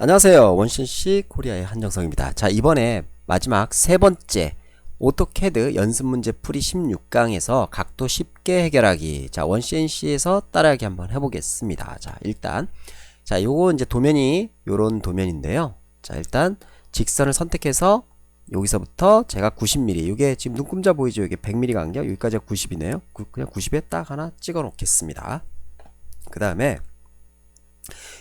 안녕하세요. 원신씨 코리아의 한정성입니다. 자, 이번에 마지막 세 번째 오토캐드 연습 문제 풀이 16강에서 각도 쉽게 해결하기. 자, 원CNC에서 따라하기 한번 해보겠습니다. 자, 일단. 자, 요거 이제 도면이 요런 도면인데요. 자, 일단 직선을 선택해서 여기서부터 제가 90mm. 이게 지금 눈금자 보이죠? 이게 100mm 간격. 여기까지가 90이네요. 그냥 90에 딱 하나 찍어 놓겠습니다. 그 다음에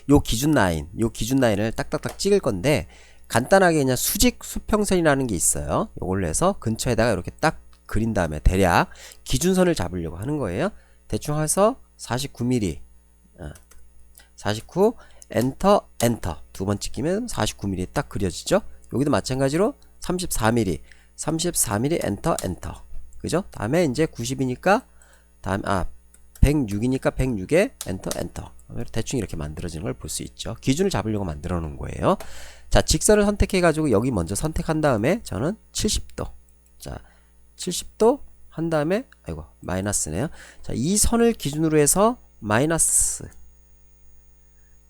요 기준 라인, 요 기준 라인을 딱딱딱 찍을 건데 간단하게 그냥 수직 수평선이라는 게 있어요. 요걸로 해서 근처에다가 이렇게 딱 그린 다음에 대략 기준선을 잡으려고 하는 거예요. 대충 해서 49mm, 49 엔터 엔터 두 번 찍히면 49mm 딱 그려지죠. 여기도 마찬가지로 34mm, 34mm 엔터 엔터 그죠? 다음에 이제 90이니까 다음 아 106이니까 106에 엔터 엔터. 대충 이렇게 만들어지는 걸 볼 수 있죠. 기준을 잡으려고 만들어 놓은 거예요. 자 직선을 선택해 가지고 여기 먼저 선택한 다음에 저는 70도. 자 70도 한 다음에 아이고 마이너스네요. 자 이 선을 기준으로 해서 마이너스.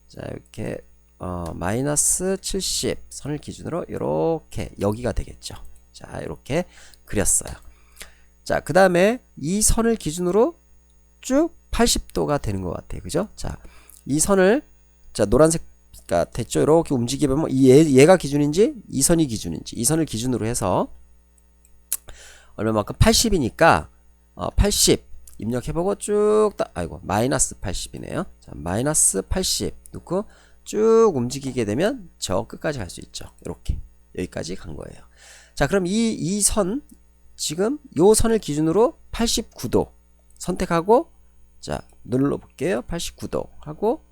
자 이렇게 어 마이너스 70 선을 기준으로 이렇게 여기가 되겠죠. 자 이렇게 그렸어요. 자 그 다음에 이 선을 기준으로 쭉 80도가 되는 것 같아요. 그죠? 자, 이 선을, 자, 노란색 가 됐죠? 이렇게 움직이면, 이 얘, 얘가 기준인지, 이 선이 기준인지, 이 선을 기준으로 해서, 얼마만큼? 80이니까, 어, 80 입력해보고 쭉, 따, 아이고, 마이너스 80이네요. 자, 마이너스 80 넣고 쭉 움직이게 되면 저 끝까지 갈 수 있죠. 이렇게. 여기까지 간 거예요. 자, 그럼 이, 이 선, 지금 요 선을 기준으로 89도 선택하고 자 눌러 볼게요. 89도 하고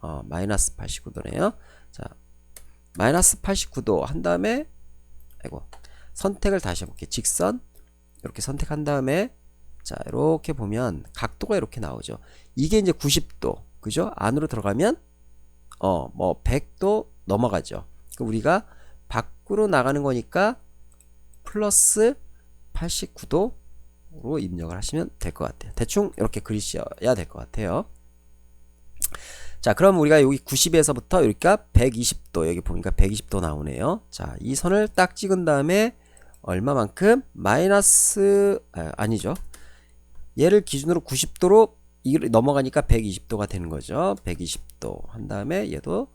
어, 마이너스 89도네요. 자 마이너스 89도 한 다음에 아이고 선택을 다시 해볼게요. 직선. 이렇게 선택한 다음에 자 이렇게 보면 각도가 이렇게 나오죠. 이게 이제 90도 그죠? 안으로 들어가면 어 뭐 100도 넘어가죠. 그 우리가 밖으로 나가는 거니까 플러스 89도 로 입력을 하시면 될 것 같아요. 대충 이렇게 그리셔야 될 것 같아요. 자, 그럼 우리가 여기 90에서부터 여기가 120도, 여기 보니까 120도 나오네요. 자, 이 선을 딱 찍은 다음에 얼마만큼? 마이너스, 아, 니죠 얘를 기준으로 90도로 넘어가니까 120도가 되는 거죠. 120도 한 다음에 얘도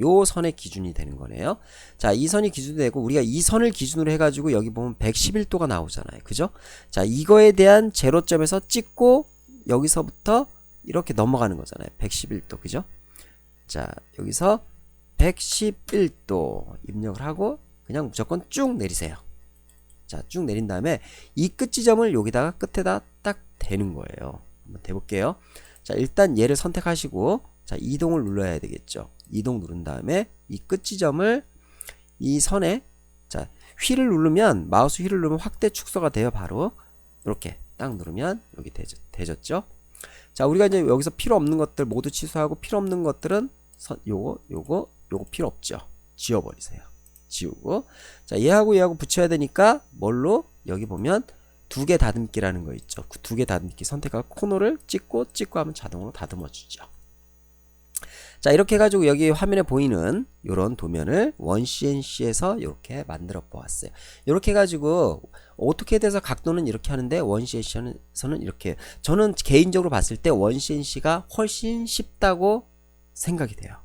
요 선의 기준이 되는 거네요. 자, 이 선이 기준이 되고 우리가 이 선을 기준으로 해가지고 여기 보면 111도가 나오잖아요. 그죠? 자, 이거에 대한 제로점에서 찍고 여기서부터 이렇게 넘어가는 거잖아요. 111도. 그죠? 자, 여기서 111도 입력을 하고 그냥 무조건 쭉 내리세요. 자, 쭉 내린 다음에 이 끝 지점을 여기다가 끝에다 딱 대는 거예요. 한번 대볼게요. 자, 일단 얘를 선택하시고 자, 이동을 눌러야 되겠죠. 이동 누른 다음에 이 끝 지점을 이 선에 자, 휠을 누르면 마우스 휠을 누르면 확대 축소가 돼요. 바로 이렇게 딱 누르면 여기 되졌, 되졌죠. 자, 우리가 이제 여기서 필요 없는 것들 모두 취소하고 필요 없는 것들은 선, 요거 요거 요거 필요 없죠. 지워 버리세요. 지우고 자, 얘하고 얘하고 붙여야 되니까 뭘로 여기 보면 두 개 다듬기라는 거 있죠. 그 두 개 다듬기 선택하고 코너를 찍고 찍고 하면 자동으로 다듬어 주죠. 자 이렇게 해가지고 여기 화면에 보이는 이런 도면을 원CNC에서 이렇게 만들어 보았어요. 이렇게 해가지고 오토캐드에서 각도는 이렇게 하는데 원CNC에서는 이렇게. 저는 개인적으로 봤을 때 원CNC가 훨씬 쉽다고 생각이 돼요.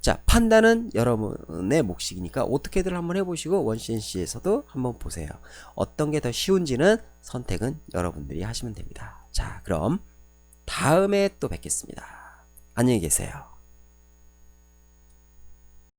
자 판단은 여러분의 몫이니까 오토캐드를 한번 해보시고 원CNC에서도 한번 보세요. 어떤 게 더 쉬운지는 선택은 여러분들이 하시면 됩니다. 자 그럼 다음에 또 뵙겠습니다. 안녕히 계세요